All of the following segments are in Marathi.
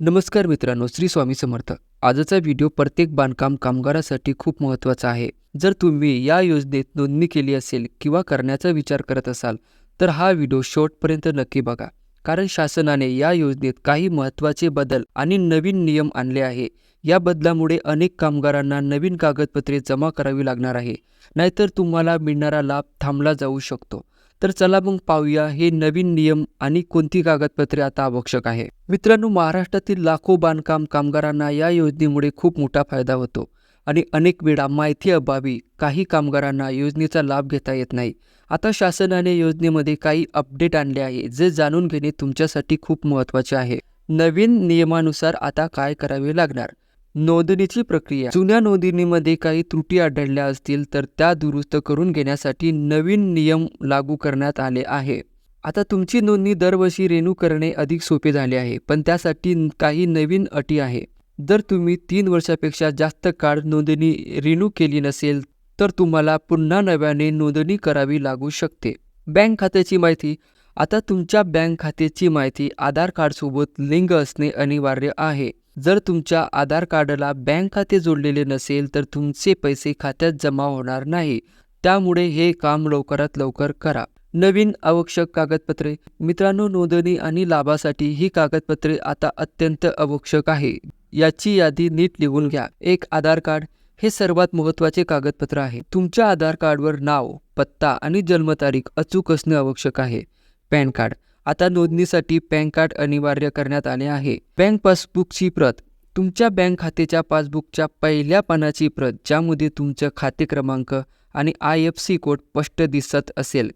नमस्कार मित्रांनो श्री स्वामी समर्थ. आजचा व्हिडिओ प्रत्येक बांधकाम कामगारासाठी खूप महत्त्वाचा आहे. जर तुम्ही या योजनेत नोंदणी केली असेल किंवा करण्याचा विचार करत असाल तर हा व्हिडिओ शेवटपर्यंत नक्की बघा. कारण शासनाने या योजनेत काही महत्त्वाचे बदल आणि नवीन नियम आणले आहे. या बदलामुळे अनेक कामगारांना नवीन कागदपत्रे जमा करावी लागणार आहे. नाहीतर तुम्हाला मिळणारा लाभ थांबला जाऊ शकतो. तर चला मग पाहूया हे नवीन नियम आणि कोणती कागदपत्रे आता आवश्यक आहे. मित्रांनो महाराष्ट्रातील लाखो बांधकाम कामगारांना या योजनेमुळे खूप मोठा फायदा होतो आणि अनेक वेळा माहिती अभावी काही कामगारांना योजनेचा लाभ घेता येत नाही. आता शासनाने योजनेमध्ये काही अपडेट आणले आहे जे जाणून घेणे तुमच्यासाठी खूप महत्त्वाचे आहे. नवीन नियमानुसार आता काय करावे लागणार? नोंदणीची प्रक्रिया. जुन्या नोंदणीमध्ये काही त्रुटी आढळल्या असतील तर त्या दुरुस्त करून घेण्यासाठी नवीन नियम लागू करण्यात आले आहे. आता तुमची नोंदणी दरवर्षी रेन्यू करणे अधिक सोपे झाले आहे पण त्यासाठी काही नवीन अटी आहे. जर तुम्ही तीन वर्षापेक्षा जास्त काळ नोंदणी रिन्यू केली नसेल तर तुम्हाला पुन्हा नव्याने नोंदणी करावी लागू शकते. बँक खात्याची माहिती. आता तुमच्या बँक खात्याची माहिती आधार कार्डसोबत लिंक असणे अनिवार्य आहे. जर तुमच्या आधार कार्डला बँक खाते जोडलेले नसेल तर तुमचे पैसे खात्यात जमा होणार नाही. त्यामुळे हे काम लवकरात लवकर करा. नवीन आवश्यक कागदपत्रे. मित्रांनो नोंदणी आणि लाभासाठी ही कागदपत्रे आता अत्यंत आवश्यक आहे. याची यादी नीट लिहून घ्या. एक आधार कार्ड हे सर्वात महत्त्वाचे कागदपत्र आहे. तुमच्या आधार कार्डवर नाव पत्ता आणि जन्मतारीख अचूक असणे आवश्यक आहे. PAN card. आता नोंदणीसाठी पॅन कार्ड अनिवार्य करण्यात आले आहे. बँक पासबुकची प्रत. तुमच्या बँक खात्याच्या पासबुकच्या पहिल्या पानाची प्रत ज्यामध्ये तुमचं खाते क्रमांक आणि आय एफ सी कोड स्पष्ट दिसत असेल.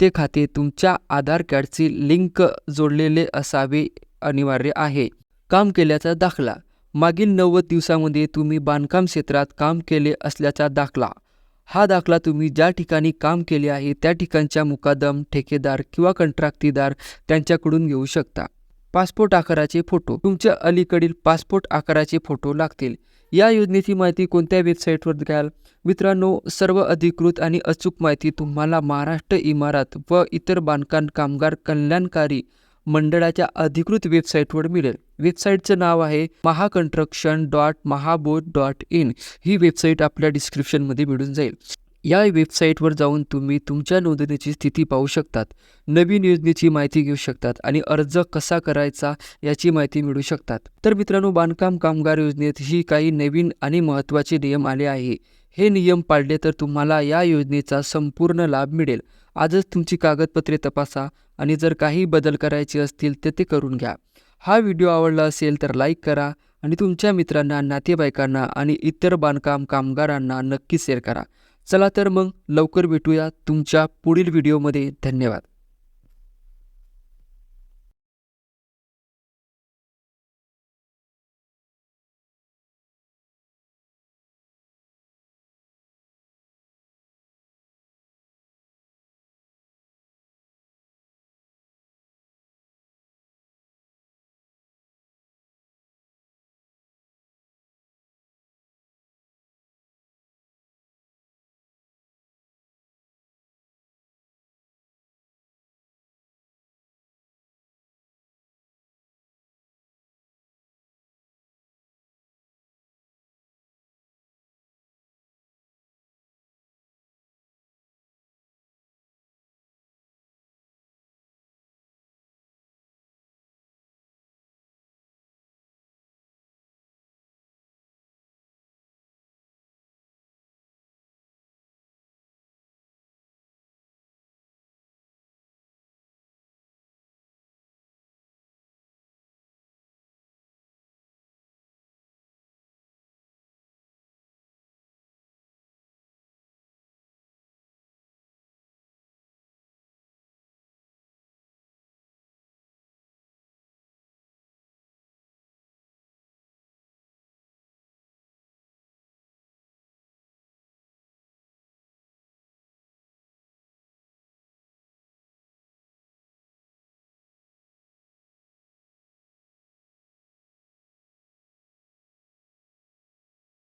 ते खाते तुमच्या आधार कार्डची लिंक जोडलेले असावे अनिवार्य आहे. काम केल्याचा दाखला. मागील नव्वद दिवसामध्ये तुम्ही बांधकाम क्षेत्रात काम केले असल्याचा दाखला. हा दाखला तुम्ही ज्या ठिकाणी काम केले आहे त्या ठिकाणच्या मुकादम ठेकेदार किंवा कंत्राटदार त्यांच्याकडून घेऊ शकता. पासपोर्ट आकाराचे फोटो. तुमच्या अलीकडील पासपोर्ट आकाराचे फोटो लागतील. या योजनेची माहिती कोणत्या वेबसाईटवर घ्याल मित्रांनो सर्व अधिकृत आणि अचूक माहिती तुम्हाला महाराष्ट्र इमारत व इतर बांधकाम कामगार कल्याणकारी मंडळाच्या अधिकृत वेबसाईटवर मिळेल. वेबसाईटचं नाव आहे महाकन्स्ट्रक्शन डॉट महाबोध डॉट इन. ही वेबसाईट आपल्या डिस्क्रिप्शनमध्ये मिळून जाईल. या वेबसाईटवर जाऊन तुम्ही तुमच्या नोंदणीची स्थिती पाहू शकतात. नवीन योजनेची माहिती घेऊ शकतात आणि अर्ज कसा करायचा याची माहिती मिळू शकतात. तर मित्रांनो बांधकाम कामगार योजनेत ही काही नवीन आणि महत्त्वाचे नियम आले आहे. हे नियम पाळले तर तुम्हाला या योजनेचा संपूर्ण लाभ मिळेल. आजच तुमची कागदपत्रे तपासा आणि जर काही बदल करायचे असतील तर ते करून घ्या. हा व्हिडिओ आवडला असेल तर लाईक करा आणि तुमच्या मित्रांना नातेवाईकांना आणि इतर बांधकाम कामगारांना नक्की शेअर करा. चला तर मग लवकर भेटूया तुमच्या पुढील व्हिडिओमध्ये. धन्यवाद.